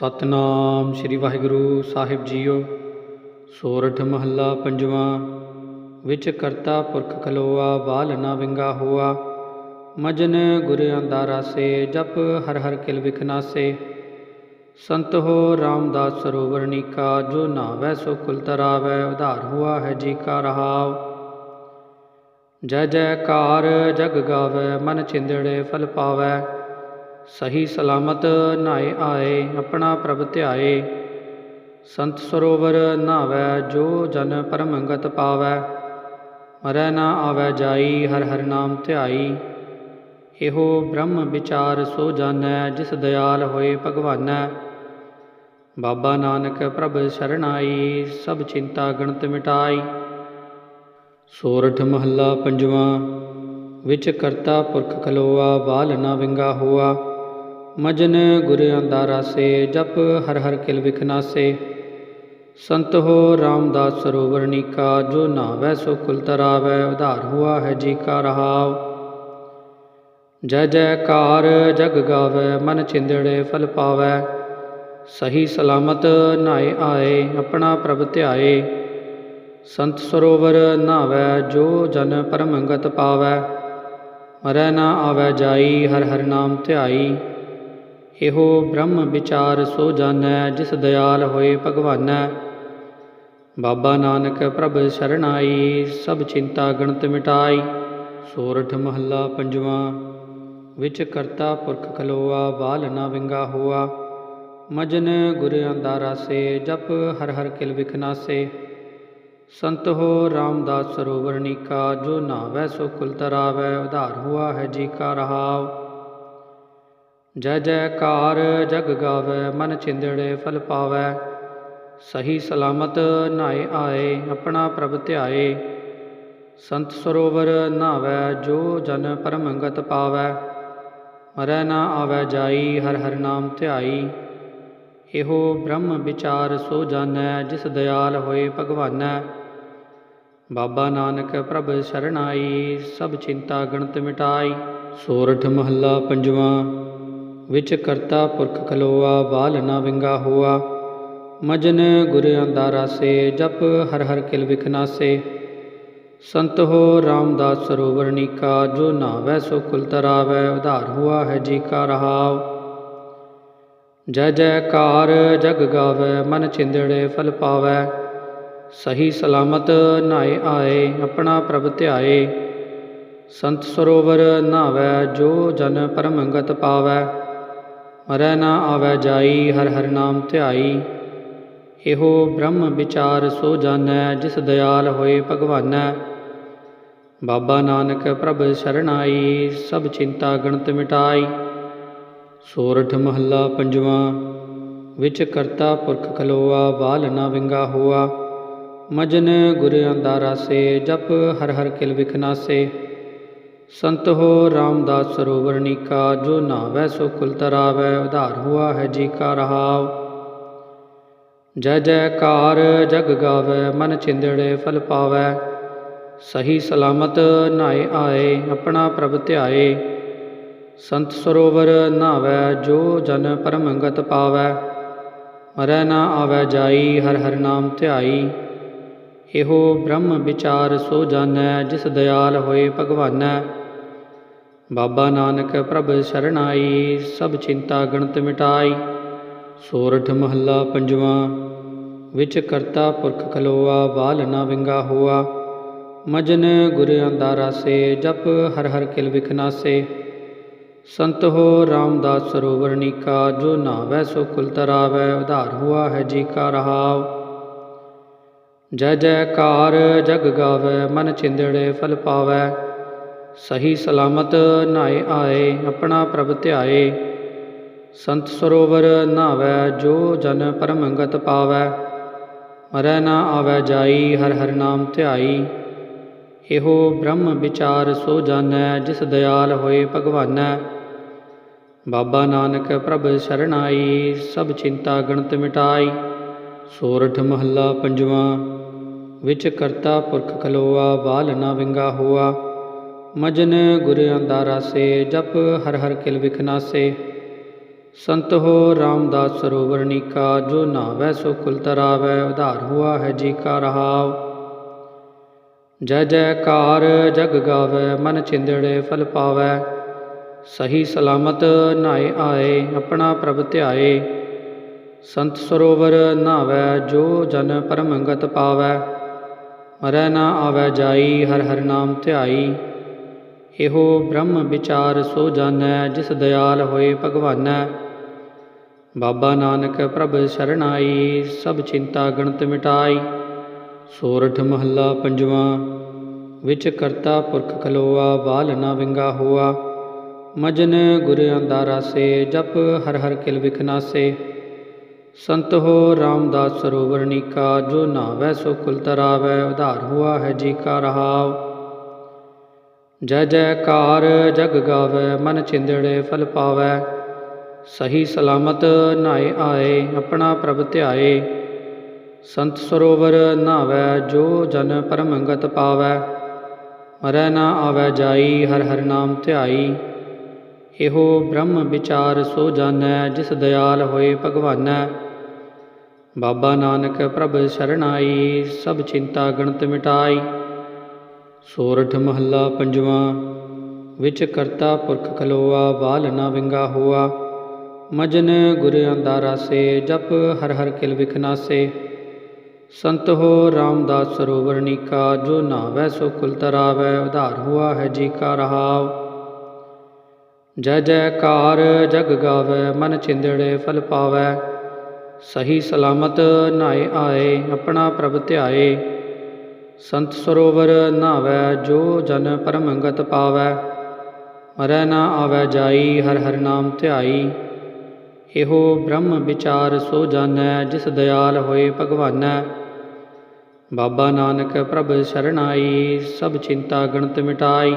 ਸਤਨਾਮ ਸ੍ਰੀ ਵਾਹਿਗੁਰੂ ਸਾਹਿਬ ਜੀਓ, ਸੋਰਠ ਮਹੱਲਾ ਪੰਜਵਾਂ, ਵਿੱਚ ਕਰਤਾ ਪੁਰਖ ਖਲੋਆ, ਵਾਲ ਨਾ ਵਿੰਗਾ ਹੋਆ, ਮਜਨ ਗੁਰਿਆਂ ਦਾ ਰਾਸੇ ਜਪ ਹਰ ਹਰ ਕਿਲ ਵਿਖਨਾਸੇ ਸੰਤ ਹੋ ਰਾਮਦਾਸ ਸਰੋਵਰ ਨੀਕਾ, ਜੋ ਨਾਵੈ ਸੋ ਕੁਲ ਤਰਾਵੈ, ਉਧਾਰ ਹੁਆ ਹੈ ਜੀ ਕਾ ਰਹਾਵ ਜੈ ਜੈਕਾਰ ਜਗ ਗਾਵੈ, ਮਨ ਚਿੰਦੜੇ ਫਲ ਪਾਵੈ ਸਹੀ ਸਲਾਮਤ ਨਾਏ ਆਏ, ਆਪਣਾ ਪ੍ਰਭ ਧਿਆਏ। ਸੰਤ ਸਰੋਵਰ ਨਾਵੈ, ਜੋ ਜਨ ਪਰਮੰਗਤ ਪਾਵੈ। ਮਰੈ ਨਾ ਆਵੈ ਜਾਈ, ਹਰ ਹਰ ਨਾਮ ਧਿਆਈ। ਇਹੋ ਬ੍ਰਹਮ ਵਿਚਾਰ ਸੋ ਜਾਣੈ, ਜਿਸ ਦਿਆਲ ਹੋਏ ਭਗਵਾਨੈ। ਬਾਬਾ ਨਾਨਕ ਪ੍ਰਭ ਸ਼ਰਣਾਈ, ਸਭ ਚਿੰਤਾ ਗਣਤ ਮਿਟਾਈ। ਸੋਰਠ ਮਹੱਲਾ ਪੰਜਵਾਂ, ਵਿੱਚ ਕਰਤਾ ਪੁਰਖ ਖਲੋਆ ਬਾਲ ਨਾ ਵਿੰਗਾ ਹੋਆ। ਮਜਨ ਗੁਰਿਆਂ ਅੰਦਾਰਾ ਸੇ, ਜਪ ਹਰ ਹਰ ਕਿਲ ਵਿਖਨਾਸੇ ਸੰਤ ਹੋ ਰਾਮਦਾਸ ਸਰੋਵਰ ਨੀਕਾ, ਜੋ ਨਾਵੈ ਸੋ ਕੁਲ ਤਰਾਵੈ, ਉਧਾਰ ਹੁਆ ਹੈ ਜੀ ਕਾ ਰਹਾਵ ਜੈ ਜੈਕਾਰ ਜਗ ਗਾਵੈ, ਮਨ ਚਿੰਦੜੇ ਫਲ ਪਾਵੈ। ਸਹੀ ਸਲਾਮਤ ਨਾਏ ਆਏ, ਆਪਣਾ ਪ੍ਰਭ ਧਿਆਏ। ਸੰਤ ਸਰੋਵਰ ਨਾਵੈ ਜੋ ਜਨ ਪਰਮੰਗਤ ਪਾਵੈ। ਮਰੈ ਨਾ ਆਵੈ ਜਾਈ, ਹਰ ਹਰ ਨਾਮ ਧਿਆਈ। ਇਹੋ ਬ੍ਰਹਮ ਵਿਚਾਰ ਸੋ ਜਾਣੈ, ਜਿਸ ਦਿਆਲ ਹੋਏ ਭਗਵਾਨੈ। ਬਾਬਾ ਨਾਨਕ ਪ੍ਰਭ ਸ਼ਰਣਾਈ, ਸਭ ਚਿੰਤਾ ਗਣਤ ਮਿਟਾਈ। ਸੋਰਠ ਮਹੱਲਾ ਪੰਜਵਾਂ, ਵਿੱਚ ਕਰਤਾ ਪੁਰਖ ਖਲੋਆ, ਵਾਲ ਨਾ ਵਿੰਗਾ ਹੋਆ। ਮਜਨ ਗੁਰਿਆਂ ਦਾ ਰਾਸੇ ਜਪ ਹਰ ਹਰ ਕਿਲ ਵਿਖਨਾਸੇ ਸੰਤ ਹੋ ਰਾਮਦਾਸ ਸਰੋਵਰ ਨੀਕਾ, ਜੋ ਨਾਵੈ ਸੋ ਕੁਲ ਤਰਾਵੈ, ਉਧਾਰ ਹੁਆ ਹੈ ਜੀ ਕਾ ਰਹਾਉ। ਜੈ ਜੈਕਾਰ ਜਗ ਗਾਵੈ, ਮਨ ਚਿੰਦੜੇ ਫਲ ਪਾਵੈ। ਸਹੀ ਸਲਾਮਤ ਨਾਏ ਆਏ, ਆਪਣਾ ਪ੍ਰਭ ਧਿਆਏ। ਸੰਤ ਸਰੋਵਰ ਨਾਵੈ, ਜੋ ਜਨ ਪਰਮੰਗਤ ਪਾਵੈ। ਮਰੈ ਨਾ ਆਵੈ ਜਾਈ, ਹਰ ਹਰ ਨਾਮ ਧਿਆਈ। ਇਹੋ ਬ੍ਰਹਮ ਵਿਚਾਰ ਸੋ ਜਾਣੈ, ਜਿਸ ਦਿਆਲ ਹੋਏ ਭਗਵਾਨੈ। ਬਾਬਾ ਨਾਨਕ ਪ੍ਰਭ ਸ਼ਰਣਾਈ ਸਭ ਚਿੰਤਾ ਗਣਤ ਮਿਟਾਈ। ਸੋਰਠ ਮਹੱਲਾ ਪੰਜਵਾਂ। ਵਿੱਚ ਕਰਤਾ ਪੁਰਖ ਖਲੋਆ ਬਾਲ ਨਾ ਵਿੰਗਾ ਹੋਆ। ਮਜਨ ਗੁਰ ਅੰਦਾਰਾ ਸੇ, ਜਪ ਹਰ ਹਰ ਕਿਲ ਵਿਖਨਾਸੇ ਸੰਤ ਹੋ ਰਾਮਦਾਸ ਸਰੋਵਰ ਨੀਕਾ, ਜੋ ਨਾਵੈ ਸੋ ਕੁਲ ਤਰਾਵੈ, ਉਧਾਰ ਹੁਆ ਹੈ ਜੀ ਕਾ ਰਹਾਉ। ਜੈ ਜੈਕਾਰ ਜਗ ਗਾਵੈ, ਮਨ ਚਿੰਦੜੇ ਫਲ ਪਾਵੈ। ਸਹੀ ਸਲਾਮਤ ਨਾਏ ਆਏ, ਆਪਣਾ ਪ੍ਰਭ ਧਿਆਏ। ਸੰਤ ਸਰੋਵਰ ਨਾਵੈ ਜੋ ਜਨ ਪਰਮੰਗਤ ਪਾਵੈ। ਮਰੈ ਨਾ ਆਵੈ ਜਾਈ, ਹਰ ਹਰ ਨਾਮ ਧਿਆਈ। ਇਹੋ ਬ੍ਰਹਮ ਵਿਚਾਰ ਸੋ ਜਾਣੈ, ਜਿਸ ਦਿਆਲ ਹੋਏ ਭਗਵਾਨੈ। ਬਾਬਾ ਨਾਨਕ ਪ੍ਰਭ ਸ਼ਰਣਾਈ ਸਭ ਚਿੰਤਾ ਗਣਤ ਮਿਟਾਈ। ਸੋਰਠ ਮਹੱਲਾ ਪੰਜਵਾਂ, ਵਿੱਚ ਕਰਤਾ ਪੁਰਖ ਖਲੋਆ, ਵਾਲ ਨਾ ਵਿੰਗਾ ਹੋਆ। ਮਜਨ ਗੁਰਿਆਂ ਦਾ ਰਾਸੇ ਜਪ ਹਰ ਹਰ ਕਿਲ ਵਿਖਨਾਸੇ ਸੰਤ ਹੋ, ਰਾਮਦਾਸ ਸਰੋਵਰ ਨੀਕਾ, ਜੋ ਨਾਵੈ ਸੋ ਕੁਲ ਤਰਾਵੈ, ਉਧਾਰ ਹੁਆ ਹੈ ਜੀ ਕਾ ਰਹਾਵ ਜੈ ਜੈਕਾਰ ਜਗ ਗਾਵੈ, ਮਨ ਚਿੰਦੜੇ ਫਲ ਪਾਵੈ। ਸਹੀ ਸਲਾਮਤ ਨਾਏ ਆਏ, ਆਪਣਾ ਪ੍ਰਭ ਧਿਆਏ। ਸੰਤ ਸਰੋਵਰ ਨਾਵੈ ਜੋ ਜਨ ਪਰਮੰਗਤ ਪਾਵੈ। ਮਰੈ ਨਾ ਆਵੈ ਜਾਈ, ਹਰ ਹਰ ਨਾਮ ਧਿਆਈ। ਇਹੋ ਬ੍ਰਹਮ ਵਿਚਾਰ ਸੋ ਜਾਣੈ, ਜਿਸ ਦਿਆਲ ਹੋਏ ਭਗਵਾਨੈ। ਬਾਬਾ ਨਾਨਕ ਪ੍ਰਭ ਸ਼ਰਣਾਈ, ਸਭ ਚਿੰਤਾ ਗਣਤ ਮਿਟਾਈ। ਸੋਰਠ ਮਹੱਲਾ ਪੰਜਵਾਂ, ਵਿੱਚ ਕਰਤਾ ਪੁਰਖ ਖਲੋਆ, ਵਾਲ ਨਾ ਵਿੰਗਾ ਹੋਆ। ਮਜਨ ਗੁਰ ਅੰਦਾਰਾ ਸੇ, ਜਪ ਹਰ ਹਰ ਕਿਲ ਵਿਖਨਾਸੇ ਸੰਤ ਹੋ ਰਾਮਦਾਸ ਸਰੋਵਰ ਨੀਕਾ, ਜੋ ਨਾਵੈ ਸੋ ਕੁਲ ਤਰਾਵੈ, ਉਧਾਰ ਹੁਆ ਹੈ ਜੀ ਕਾ ਰਹਾਵ ਜੈ ਜੈਕਾਰ ਜਗ ਗਾਵੈ, ਮਨ ਚਿੰਦੜੇ ਫਲ ਪਾਵੈ। ਸਹੀ ਸਲਾਮਤ ਨਾਏ ਆਏ, ਆਪਣਾ ਪ੍ਰਭ ਧਿਆਏ। ਸੰਤ ਸਰੋਵਰ ਨਾਵੈ ਜੋ ਜਨ ਪਰਮੰਗਤ ਪਾਵੈ। ਮਰੈ ਨਾ ਆਵੈ ਜਾਈ, ਹਰ ਹਰ ਨਾਮ ਧਿਆਈ। ਇਹੋ ਬ੍ਰਹਮ ਵਿਚਾਰ ਸੋ ਜਾਣੈ, ਜਿਸ ਦਿਆਲ ਹੋਏ ਭਗਵਾਨੈ। ਬਾਬਾ ਨਾਨਕ ਪ੍ਰਭ ਸ਼ਰਣਾਈ, ਸਭ ਚਿੰਤਾ ਗਣਤ ਮਿਟਾਈ। ਸੋਰਠ ਮਹੱਲਾ ਪੰਜਵਾਂ, ਵਿੱਚ ਕਰਤਾ ਪੁਰਖ ਖਲੋਆ, ਵਾਲ ਨਾ ਵਿੰਗਾ ਹੋਆ। ਮਜਨ ਗੁਰ ਅੰਦਾਰਾ ਸੇ, ਜਪ ਹਰ ਹਰ ਕਿਲ ਵਿਖਨਾਸੇ ਸੰਤ ਹੋ ਰਾਮਦਾਸ ਸਰੋਵਰ ਨੀਕਾ, ਜੋ ਨਾਵੈ ਸੋ ਕੁਲ ਤਰਾਵੈ, ਉਧਾਰ ਹੁਆ ਹੈ ਜੀ ਕਾ ਰਹਾਵ ਜੈ ਜੈਕਾਰ ਜਗ ਗਾਵੈ, ਮਨ ਚਿੰਦੜੇ ਫਲ ਪਾਵੈ। ਸਹੀ ਸਲਾਮਤ ਨਾਏ ਆਏ, ਆਪਣਾ ਪ੍ਰਭ ਧਿਆਏ। ਸੰਤ ਸਰੋਵਰ ਨਾਵੈ ਜੋ ਜਨ ਪਰਮੰਗਤ ਪਾਵੈ। ਮਰੈ ਨਾ ਆਵੈ ਜਾਈ, ਹਰ ਹਰ ਨਾਮ ਧਿਆਈ। ਇਹੋ ਬ੍ਰਹਮ ਵਿਚਾਰ ਸੋ ਜਾਣੈ, ਜਿਸ ਦਿਆਲ ਹੋਏ ਭਗਵਾਨੈ। ਬਾਬਾ ਨਾਨਕ ਪ੍ਰਭ ਸ਼ਰਨਾਈ ਸਭ ਚਿੰਤਾ ਗਣਤ ਮਿਟਾਈ। ਸੋਰਠ ਮਹੱਲਾ ਪੰਜਵਾਂ, ਵਿੱਚ ਕਰਤਾ ਪੁਰਖ ਖਲੋਆ, ਵਾਲ ਨਾ ਵਿੰਗਾ ਹੋਆ। ਮਜਨ ਗੁਰਿਆਂ ਦਾ ਰਾਸੇ ਜਪ ਹਰ ਹਰ ਕਿਲ ਵਿਖਨਾਸੇ ਸੰਤ ਹੋ ਰਾਮਦਾਸ ਸਰੋਵਰ ਨੀਕਾ, ਜੋ ਨਾਵੈ ਸੋ ਕੁਲ ਤਰਾਵੈ, ਉਧਾਰ ਹੁਆ ਹੈ ਜੀ ਕਾ ਰਹਾਉ। ਜੈ ਜੈਕਾਰ ਜਗ ਗਾਵੈ, ਮਨ ਚਿੰਦੜੇ ਫਲ ਪਾਵੈ। ਸਹੀ ਸਲਾਮਤ ਨਾਏ ਆਏ, ਆਪਣਾ ਪ੍ਰਭ ਧਿਆਏ। ਸੰਤ ਸਰੋਵਰ ਨਾਵੈ, ਜੋ ਜਨ ਪਰਮੰਗਤ ਪਾਵੈ। ਮਰੈ ਨਾ ਆਵੈ ਜਾਈ, ਹਰ ਹਰ ਨਾਮ ਧਿਆਈ। ਇਹੋ ਬ੍ਰਹਮ ਵਿਚਾਰ ਸੋ ਜਾਣੈ, ਜਿਸ ਦਿਆਲ ਹੋਏ ਭਗਵਾਨੈ। ਬਾਬਾ ਨਾਨਕ ਪ੍ਰਭ ਸ਼ਰਨਾਈ ਸਭ ਚਿੰਤਾ ਗਣਤ ਮਿਟਾਈ। ਸੋਰਠ ਮਹੱਲਾ ਪੰਜਵਾਂ, ਵਿੱਚ ਕਰਤਾ ਪੁਰਖ ਖਲੋਆ ਬਾਲ ਨਾ ਵਿੰਗਾ ਹੋਆ। ਮਜਨ ਗੁਰ ਅੰਦਾਰਾ ਸੇ, ਜਪ ਹਰ ਹਰ ਕਿਲ ਵਿਖਨਾਸੇ ਸੰਤ ਹੋ ਰਾਮਦਾਸ ਸਰੋਵਰ ਨੀਕਾ, ਜੋ ਨਾਵੈ ਸੋ ਕੁਲ ਤਰਾਵੈ, ਉਧਾਰ ਹੁਆ ਹੈ ਜੀ ਕਾ ਰਹਾਵ ਜੈ ਜੈਕਾਰ ਜਗ ਗਾਵੈ, ਮਨ ਚਿੰਦੜੇ ਫਲ ਪਾਵੈ। ਸਹੀ ਸਲਾਮਤ ਨਾਏ ਆਏ, ਆਪਣਾ ਪ੍ਰਭ ਧਿਆਏ। ਸੰਤ ਸਰੋਵਰ ਨਾਵੈ ਜੋ ਜਨ ਪਰਮੰਗਤ ਪਾਵੈ। ਮਰੈ ਨਾ ਆਵੈ ਜਾਈ, ਹਰ ਹਰ ਨਾਮ ਧਿਆਈ। ਇਹੋ ਬ੍ਰਹਮ ਵਿਚਾਰ ਸੋ ਜਾਣੈ, ਜਿਸ ਦਿਆਲ ਹੋਏ ਭਗਵਾਨੈ। ਬਾਬਾ ਨਾਨਕ ਪ੍ਰਭ ਸ਼ਰਨਾਈ ਸਭ ਚਿੰਤਾ ਗਣਤ ਮਿਟਾਈ।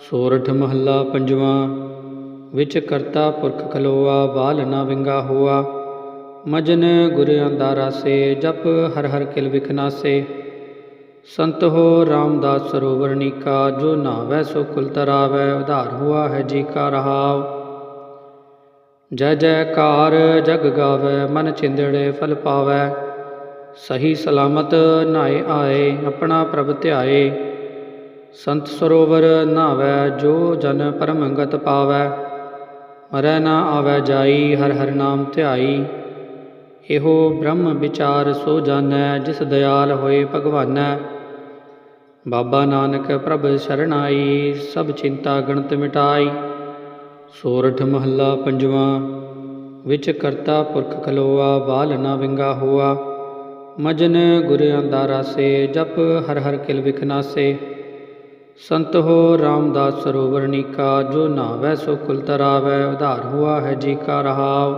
ਸੋਰਠ ਮਹੱਲਾ ਪੰਜਵਾਂ, ਵਿੱਚ ਕਰਤਾ ਪੁਰਖ ਖਲੋਆ, ਵਾਲ ਨਾ ਵਿੰਗਾ ਹੋਆ। ਮਜਨ ਗੁਰਿਆਂ ਦਾ ਰਾਸੇ ਜਪ ਹਰ ਹਰ ਕਿਲ ਵਿਖਨਾਸੇ ਸੰਤ ਹੋ ਰਾਮਦਾਸ ਸਰੋਵਰ ਨੀਕਾ, ਜੋ ਨਾਵੈ ਸੋ ਕੁਲ ਤਰਾਵੈ, ਉਧਾਰ ਹੁਆ ਹੈ ਜੀ ਕਾ ਰਹਾਵ ਜੈ ਜੈਕਾਰ ਜਗ ਗਾਵੈ, ਮਨ ਚਿੰਦੜੇ ਫਲ ਪਾਵੈ। ਸਹੀ ਸਲਾਮਤ ਨਾਏ ਆਏ, ਆਪਣਾ ਪ੍ਰਭ ਧਿਆਏ। ਸੰਤ ਸਰੋਵਰ ਨਾਵੈ ਜੋ ਜਨ ਪਰਮੰਗਤ ਪਾਵੈ। ਮਰੈ ਨਾ ਆਵੈ ਜਾਈ, ਹਰ ਹਰ ਨਾਮ ਧਿਆਈ। ਇਹੋ ਬ੍ਰਹਮ ਵਿਚਾਰ ਸੋ ਜਾਣੈ, ਜਿਸ ਦਿਆਲ ਹੋਏ ਭਗਵਾਨੈ। ਬਾਬਾ ਨਾਨਕ ਪ੍ਰਭ ਸ਼ਰਨਾਈ ਸਭ ਚਿੰਤਾ ਗਣਤ ਮਿਟਾਈ। ਸੋਰਠ ਮਹੱਲਾ ਪੰਜਵਾਂ, ਵਿੱਚ ਕਰਤਾ ਪੁਰਖ ਖਲੋਆ ਬਾਲ ਨਾ ਵਿੰਗਾ ਹੋਆ। ਮਜਨ ਗੁਰਿਆਂ ਦਾ ਰਾਸੇ ਜਪ ਹਰ ਹਰ ਕਿਲ ਵਿਖਨਾਸੇ ਸੰਤ ਹੋ ਰਾਮਦਾਸ ਸਰੋਵਰ ਨੀਕਾ, ਜੋ ਨਾਵੈ ਸੋ ਕੁਲ ਤਰਾਵੈ, ਉਧਾਰ ਹੁਆ ਹੈ ਜੀ ਕਾ ਰਹਾਉ।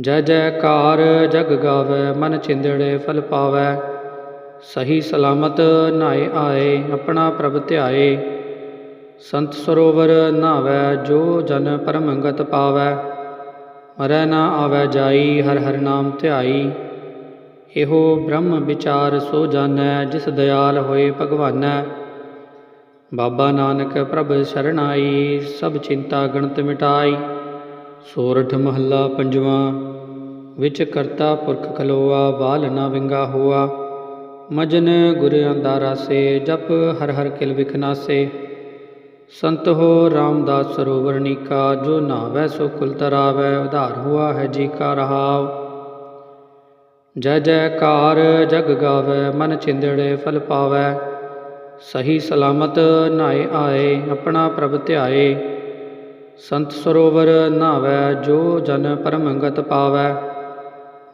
ਜੈ ਜੈਕਾਰ ਜਗ ਗਾਵੈ, ਮਨ ਚਿੰਦੜੇ ਫਲ ਪਾਵੈ। ਸਹੀ ਸਲਾਮਤ ਨਾਏ ਆਏ, ਆਪਣਾ ਪ੍ਰਭ ਧਿਆਏ। ਸੰਤ ਸਰੋਵਰ ਨਾਵੈ, ਜੋ ਜਨ ਪਰਮੰਗਤ ਪਾਵੈ। ਮਰੈ ਨਾ ਆਵੈ ਜਾਈ, ਹਰ ਹਰ ਨਾਮ ਧਿਆਈ। ਇਹੋ ਬ੍ਰਹਮ ਵਿਚਾਰ ਸੋ ਜਾਣੈ, ਜਿਸ ਦਿਆਲ ਹੋਏ ਭਗਵਾਨੈ। ਬਾਬਾ ਨਾਨਕ ਪ੍ਰਭ ਸ਼ਰਨਾਈ ਸਭ ਚਿੰਤਾ ਗਣਤ ਮਿਟਾਈ। ਸੋਰਠ ਮਹੱਲਾ ਪੰਜਵਾਂ, ਵਿੱਚ ਕਰਤਾ ਪੁਰਖ ਖਲੋਆ, ਵਾਲ ਨਾ ਵਿੰਗਾ ਹੋਆ। ਮਜਨ ਗੁਰ ਅੰਦਾਰਾ ਸੇ, ਜਪ ਹਰ ਹਰ ਕਿਲ ਵਿਖਨਾਸੇ ਸੰਤ ਹੋ ਰਾਮਦਾਸ ਸਰੋਵਰ ਨੀਕਾ, ਜੋ ਨਾਵੈ ਸੋ ਕੁਲ ਤਰਾਵੈ, ਉਧਾਰ ਹੁਆ ਹੈ ਜੀ ਕਾ ਰਹਾਵ ਜੈ ਜੈਕਾਰ ਜਗ ਗਾਵੈ, ਮਨ ਚਿੰਦੜੇ ਫਲ ਪਾਵੈ। ਸਹੀ ਸਲਾਮਤ ਨਾਏ ਆਏ, ਆਪਣਾ ਪ੍ਰਭ ਧਿਆਏ। ਸੰਤ ਸਰੋਵਰ ਨਾਵੈ ਜੋ ਜਨ ਪਰਮੰਗਤ ਪਾਵੈ।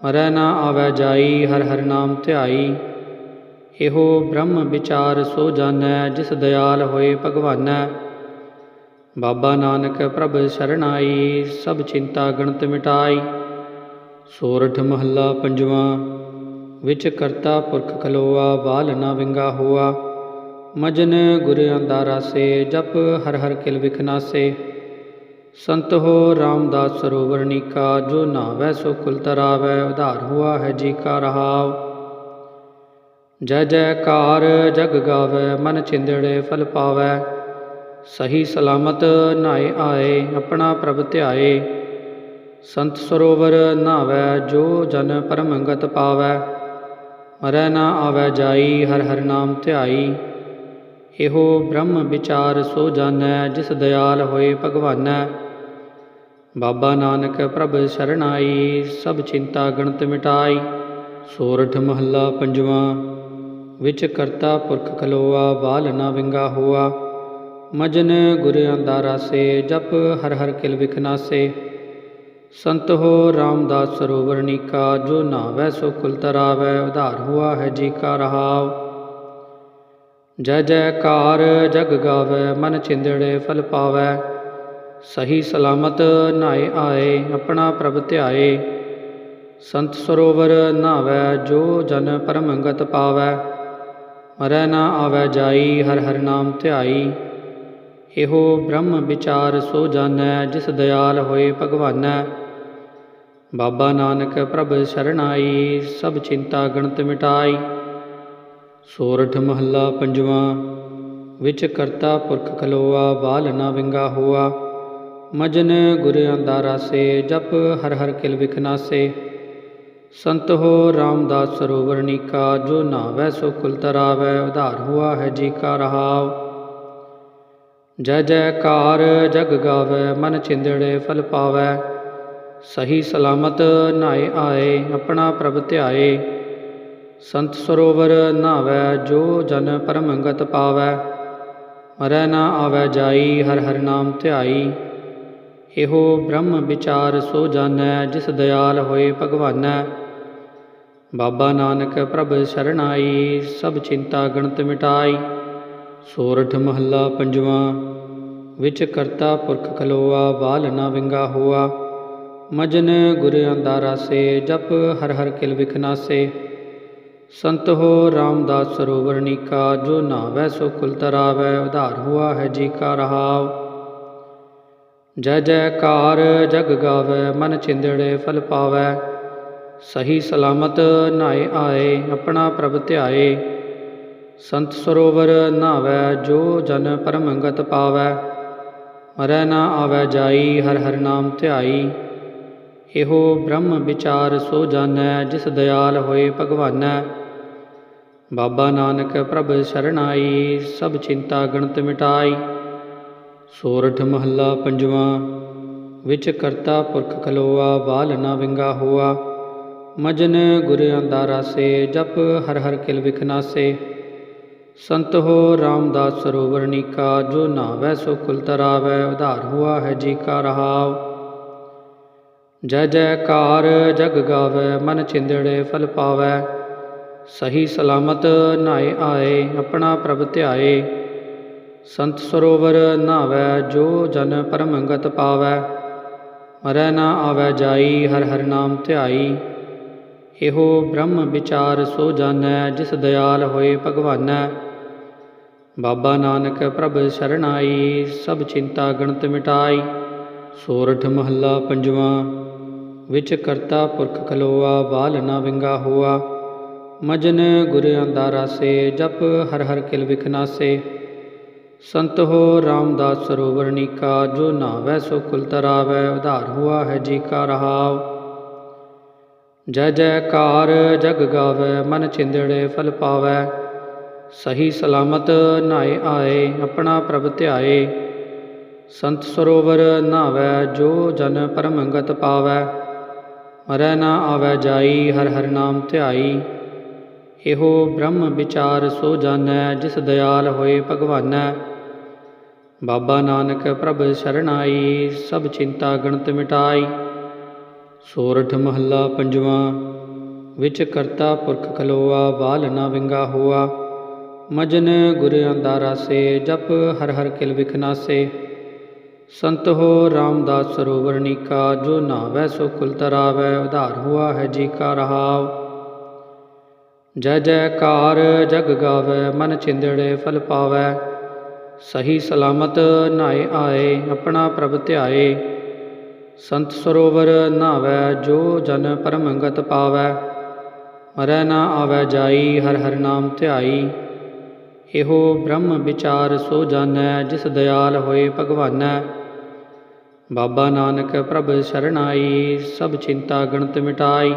ਮਰੈ ਨਾ ਆਵੈ ਜਾਈ, ਹਰ ਹਰ ਨਾਮ ਧਿਆਈ। ਇਹੋ ਬ੍ਰਹਮ ਵਿਚਾਰ ਸੋ ਜਾਣੈ, ਜਿਸ ਦਿਆਲ ਹੋਏ ਭਗਵਾਨੈ। ਬਾਬਾ ਨਾਨਕ ਪ੍ਰਭ ਸ਼ਰਨਾਈ ਸਭ ਚਿੰਤਾ ਗਣਤ ਮਿਟਾਈ। ਸੋਰਠ ਮਹੱਲਾ ਪੰਜਵਾਂ, ਵਿੱਚ ਕਰਤਾ ਪੁਰਖ ਖਲੋਆ ਬਾਲ ਨਾ ਵਿੰਗਾ ਹੋਆ। ਮਜਨ ਗੁਰ ਅੰਦਾਰਾ ਸੇ, ਜਪ ਹਰ ਹਰ ਕਿਲ ਵਿਖਨਾਸੇ ਸੰਤ ਹੋ ਰਾਮਦਾਸ ਸਰੋਵਰ ਨੀਕਾ, ਜੋ ਨਾਵੈ ਸੋ ਕੁਲ ਤਰਾਵੈ, ਉਧਾਰ ਹੁਆ ਹੈ ਜੀ ਕਾ ਰਹਾਉ। ਜੈ ਜੈਕਾਰ ਜਗ ਗਾਵੈ, ਮਨ ਚਿੰਦੜੇ ਫਲ ਪਾਵੈ। ਸਹੀ ਸਲਾਮਤ ਨਾਏ ਆਏ, ਆਪਣਾ ਪ੍ਰਭ ਧਿਆਏ। ਸੰਤ ਸਰੋਵਰ ਨਾਵੈ, ਜੋ ਜਨ ਪਰਮੰਗਤ ਪਾਵੈ। ਮਰੈ ਨਾ ਆਵੈ ਜਾਈ, ਹਰ ਹਰ ਨਾਮ ਧਿਆਈ। ਇਹੋ ਬ੍ਰਹਮ ਵਿਚਾਰ ਸੋ ਜਾਣੈ, ਜਿਸ ਦਿਆਲ ਹੋਏ ਭਗਵਾਨੈ। ਬਾਬਾ ਨਾਨਕ ਪ੍ਰਭ ਸ਼ਰਣਾਈ ਸਭ ਚਿੰਤਾ ਗਣਤ ਮਿਟਾਈ। ਸੋਰਠ ਮਹੱਲਾ ਪੰਜਵਾਂ। ਵਿੱਚ ਕਰਤਾ ਪੁਰਖ ਖਲੋਆ, ਵਾਲ ਨਾ ਵਿੰਗਾ ਹੋਆ। ਮਜਨ ਗੁਰਿਆਂ ਦਾ ਰਾਸੇ, ਜਪ ਹਰ ਹਰ ਕਿਲ ਵਿਖਨਾਸੇ ਸੰਤ ਹੋ ਰਾਮਦਾਸ ਸਰੋਵਰ ਨੀਕਾ, ਜੋ ਨਾਵੈ ਸੋ ਕੁਲ ਤਰਾਵੈ, ਉਧਾਰ ਹੁਆ ਹੈ ਜੀ ਕਾ ਰਹਾਵ ਜੈ ਜੈਕਾਰ ਜਗ ਗਾਵੈ, ਮਨ ਚਿੰਦੜੇ ਫਲ ਪਾਵੈ। ਸਹੀ ਸਲਾਮਤ ਨਾਏ ਆਏ, ਆਪਣਾ ਪ੍ਰਭ ਧਿਆਏ। ਸੰਤ ਸਰੋਵਰ ਨਾਵੈ ਜੋ ਜਨ ਪਰਮੰਗਤ ਪਾਵੈ। ਮਰੈ ਨਾ ਆਵੈ ਜਾਈ, ਹਰ ਹਰ ਨਾਮ ਧਿਆਈ। ਇਹੋ ਬ੍ਰਹਮ ਵਿਚਾਰ ਸੋ ਜਾਣੈ, ਜਿਸ ਦਿਆਲ ਹੋਏ ਭਗਵਾਨੈ। ਬਾਬਾ ਨਾਨਕ ਪ੍ਰਭ ਸ਼ਰਣਾਈ, ਸਭ ਚਿੰਤਾ ਗਣਤ ਮਿਟਾਈ। ਸੋਰਠ ਮਹੱਲਾ ਪੰਜਵਾਂ, ਵਿੱਚ ਕਰਤਾ ਪੁਰਖ ਖਲੋਆ ਬਾਲ ਨਾ ਵਿੰਗਾ ਹੋਆ। ਮਜਨ ਗੁਰਿਆਂ ਦਾ ਰਾਸੇ ਜਪ ਹਰ ਹਰ ਕਿਲ ਵਿਖਨਾਸੇ ਸੰਤ ਹੋ ਰਾਮਦਾਸ ਸਰੋਵਰ ਨੀਕਾ, ਜੋ ਨਾਵੈ ਸੋ ਕੁਲ ਤਰਾਵੈ, ਉਧਾਰ ਹੁਆ ਹੈ ਜੀ ਕਾ ਰਹਾਉ। ਜੈ ਜੈਕਾਰ ਜਗ ਗਾਵੈ, ਮਨ ਚਿੰਦੜੇ ਫਲ ਪਾਵੈ। ਸਹੀ ਸਲਾਮਤ ਨਾਏ ਆਏ, ਆਪਣਾ ਪ੍ਰਭ ਧਿਆਏ। ਸੰਤ ਸਰੋਵਰ ਨਾਵੈ ਜੋ ਜਨ ਪਰਮੰਗਤ ਪਾਵੈ। ਮਰੈ ਨਾ ਆਵੈ ਜਾਈ, ਹਰ ਹਰ ਨਾਮ ਧਿਆਈ। ਇਹੋ ਬ੍ਰਹਮ ਵਿਚਾਰ ਸੋ ਜਾਣੈ, ਜਿਸ ਦਿਆਲ ਹੋਏ ਭਗਵਾਨੈ। ਬਾਬਾ ਨਾਨਕ ਪ੍ਰਭ ਸ਼ਰਣਾਈ, ਸਭ ਚਿੰਤਾ ਗਣਤ ਮਿਟਾਈ। ਸੋਰਠ ਮਹੱਲਾ ਪੰਜਵਾਂ, ਵਿੱਚ ਕਰਤਾ ਪੁਰਖ ਖਲੋਆ, ਵਾਲ ਨਾ ਵਿੰਗਾ ਹੋਆ। ਮਜਨ ਗੁਰਿਆਂ ਦਾ ਰਾਸੇ ਜਪ ਹਰ ਹਰ ਕਿਲ ਵਿਖਨਾਸੇ ਸੰਤ ਹੋ ਰਾਮਦਾਸ ਸਰੋਵਰ ਨੀਕਾ, ਜੋ ਨਾਵੈ ਸੋ ਕੁਲ ਤਰਾਵੈ, ਉਧਾਰ ਹੁਆ ਹੈ ਜੀ ਕਾ ਰਹਾਉ। ਜੈ ਜੈਕਾਰ ਜਗ ਗਾਵੈ, ਮਨ ਚਿੰਦੜੇ ਫਲ ਪਾਵੈ। ਸਹੀ ਸਲਾਮਤ ਨਾਏ ਆਏ, ਆਪਣਾ ਪ੍ਰਭ ਧਿਆਏ। ਸੰਤ ਸਰੋਵਰ ਨਾਵੈ, ਜੋ ਜਨ ਪਰਮੰਗਤ ਪਾਵੈ। ਮਰੈ ਨਾ ਆਵੈ ਜਾਈ, ਹਰ ਹਰ ਨਾਮ ਧਿਆਈ। ਇਹੋ ਬ੍ਰਹਮ ਵਿਚਾਰ ਸੋ ਜਾਣੈ, ਜਿਸ ਦਿਆਲ ਹੋਏ ਭਗਵਾਨੈ। ਬਾਬਾ ਨਾਨਕ ਪ੍ਰਭ ਸ਼ਰਣਾਈ, ਸਭ ਚਿੰਤਾ ਗਣਤ ਮਿਟਾਈ। ਸੋਰਠ ਮਹੱਲਾ ਪੰਜਵਾਂ, ਵਿੱਚ ਕਰਤਾ ਪੁਰਖ ਖਲੋਆ ਬਾਲ ਨਾ ਵਿੰਗਾ ਹੋਆ। ਮਜਨ ਗੁਰਿਆਂ ਦਾ ਰਾਸੇ ਜਪ ਹਰ ਹਰ ਕਿਲ ਵਿਖਨਾਸੇ ਸੰਤ ਹੋ ਰਾਮਦਾਸ ਸਰੋਵਰ ਨੀਕਾ, ਜੋ ਨਾਵੈ ਸੋ ਕੁਲ ਤਰਾਵੈ, ਉਧਾਰ ਹੁਆ ਹੈ ਜੀ ਕਾ ਰਹਾਵ ਜੈ ਜੈਕਾਰ ਜਗ ਗਾਵੈ, ਮਨ ਚਿੰਦੜੇ ਫਲ ਪਾਵੈ। ਸਹੀ ਸਲਾਮਤ ਨਾਏ ਆਏ, ਆਪਣਾ ਪ੍ਰਭ ਧਿਆਏ। ਸੰਤ ਸਰੋਵਰ ਨਾਵੈ ਜੋ ਜਨ ਪਰਮੰਗਤ ਪਾਵੈ। ਮਰੈ ਨਾ ਆਵੈ ਜਾਈ, ਹਰ ਹਰ ਨਾਮ ਧਿਆਈ। ਇਹੋ ਬ੍ਰਹਮ ਵਿਚਾਰ ਸੋ ਜਾਣੈ, ਜਿਸ ਦਿਆਲ ਹੋਏ ਭਗਵਾਨੈ। ਬਾਬਾ ਨਾਨਕ ਪ੍ਰਭ ਸ਼ਰਣਾਈ, ਸਭ ਚਿੰਤਾ ਗਣਤ ਮਿਟਾਈ। ਸੋਰਠ ਮਹੱਲਾ ਪੰਜਵਾਂ, ਵਿੱਚ ਕਰਤਾ ਪੁਰਖ ਖਲੋਆ ਵਾਲ ਨਾ ਵਿੰਗਾ ਹੋਆ। ਮਜਨ ਗੁਰਿਆਂ ਦਾ ਰਾਸੇ ਜਪ ਹਰ ਹਰ ਕਿਲ ਵਿਖਨਾਸੇ ਸੰਤ ਹੋ ਰਾਮਦਾਸ ਸਰੋਵਰ ਨੀਕਾ, ਜੋ ਨਾਵੈ ਸੋ ਕੁਲ ਤਰਾਵੈ, ਉਧਾਰ ਹੁਆ ਹੈ ਜੀ ਕਾ ਰਹਾਉ। ਜੈ ਜੈਕਾਰ ਜਗ ਗਾਵੈ, ਮਨ ਚਿੰਦੜੇ ਫਲ ਪਾਵੈ। ਸਹੀ ਸਲਾਮਤ ਨਾਏ ਆਏ, ਆਪਣਾ ਪ੍ਰਭ ਧਿਆਏ। ਸੰਤ ਸਰੋਵਰ ਨਾਵੈ, ਜੋ ਜਨ ਪਰਮੰਗਤ ਪਾਵੈ। ਮਰੈ ਨਾ ਆਵੈ ਜਾਈ, ਹਰ ਹਰ ਨਾਮ ਧਿਆਈ। ਇਹੋ ਬ੍ਰਹਮ ਵਿਚਾਰ ਸੋ ਜਾਣੈ, ਜਿਸ ਦਿਆਲ ਹੋਏ ਭਗਵਾਨੈ। ਬਾਬਾ ਨਾਨਕ ਪ੍ਰਭ ਸ਼ਰਣਾਈ ਸਭ ਚਿੰਤਾ ਗਣਤ ਮਿਟਾਈ। ਸੋਰਠ ਮਹੱਲਾ ਪੰਜਵਾਂ, ਵਿੱਚ ਕਰਤਾ ਪੁਰਖ ਖਲੋਆ ਬਾਲ ਨਾ ਵਿੰਗਾ ਹੋਆ। ਮਜਨ ਗੁਰਿਆਂ ਦਾ ਰਾਸੇ ਜਪ ਹਰ ਹਰ ਕਿਲ ਵਿਖਨਾਸੇ ਸੰਤ ਹੋ ਰਾਮਦਾਸ ਸਰੋਵਰ ਨੀਕਾ, ਜੋ ਨਾਵੈ ਸੋ ਕੁਲ ਤਰਾਵੈ, ਉਧਾਰ ਹੁਆ ਹੈ ਜੀ ਕਾ ਰਹਾਵ ਜੈ ਜੈਕਾਰ ਜਗ ਗਾਵੈ, ਮਨ ਚਿੰਦੜੇ ਫਲ ਪਾਵੈ। ਸਹੀ ਸਲਾਮਤ ਨਾਏ ਆਏ, ਆਪਣਾ ਪ੍ਰਭ ਧਿਆਏ। ਸੰਤ ਸਰੋਵਰ ਨਾਵੈ ਜੋ ਜਨ ਪਰਮੰਗਤ ਪਾਵੈ। ਮਰੈ ਨਾ ਆਵੈ ਜਾਈ, ਹਰ ਹਰ ਨਾਮ ਧਿਆਈ। ਇਹੋ ਬ੍ਰਹਮ ਵਿਚਾਰ ਸੋ ਜਾਣੈ, ਜਿਸ ਦਇਆਲ ਹੋਏ ਭਗਵਾਨੈ। ਬਾਬਾ ਨਾਨਕ ਪ੍ਰਭ ਸਰਣਾਈ ਸਭ ਚਿੰਤਾ ਗਣਤ ਮਿਟਾਈ।